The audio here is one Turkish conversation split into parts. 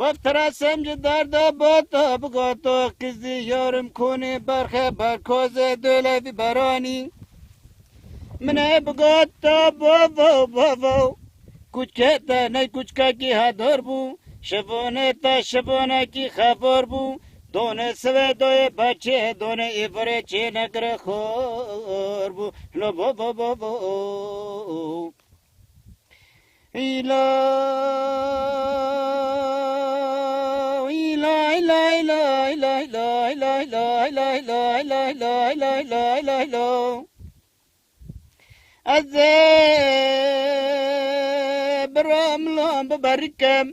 بترسم که درد با تا بگا تا قزی یارم کنی برخه برکاز دولوی برانی. منه بگا تا با با با با کوچکه تا نه کوچکه کی هدار بو شبانه تا شبانه کی خبر بو. دونه سوه دوی بچه دونه ایبره چی نگر خور بو. لو با با با با ایلا. İla İla İla İla İla İla İla İla İla İla İla İla İla İla İla Azze Bramlam barikem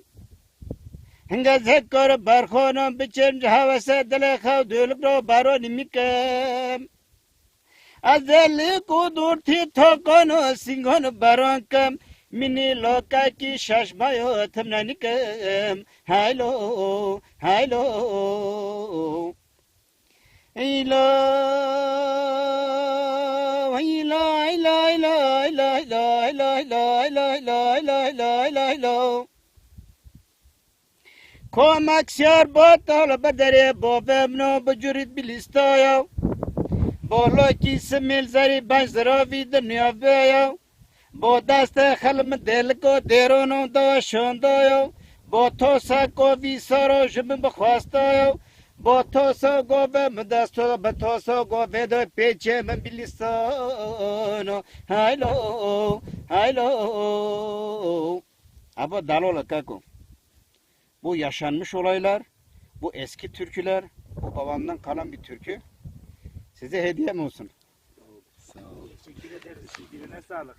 Hinga zekkor barkhonam biçem havase dile khav dölük ro baro nimikem Azeli kudur ti thokono singon baronkam Mini loka ki şaşmayo tımnanikem Haylo, haylo İla, ila, ila, ila, ila, ila, ila, ila, ila, ila, ila, ila, ila, ila. Komak şer botal bedere bo vemno bjurit bilistoyo Bolo ki simil zari ben zaravi dünya veyo Bo dasta xelm delgo derono do şondoyo. Bo tosa govi saro jibim bixwastoyo. Bo tosa gove mi dasto bo tosa gove do peçe min bilisono. Haylo, haylo. Abo dalola kako. Bu yaşanmış olaylar, bu eski türküler, bu babamdan kalan bir türkü. Size hediyem olsun. Sağ olun. Teşekkür ederiz. Eline sağlık.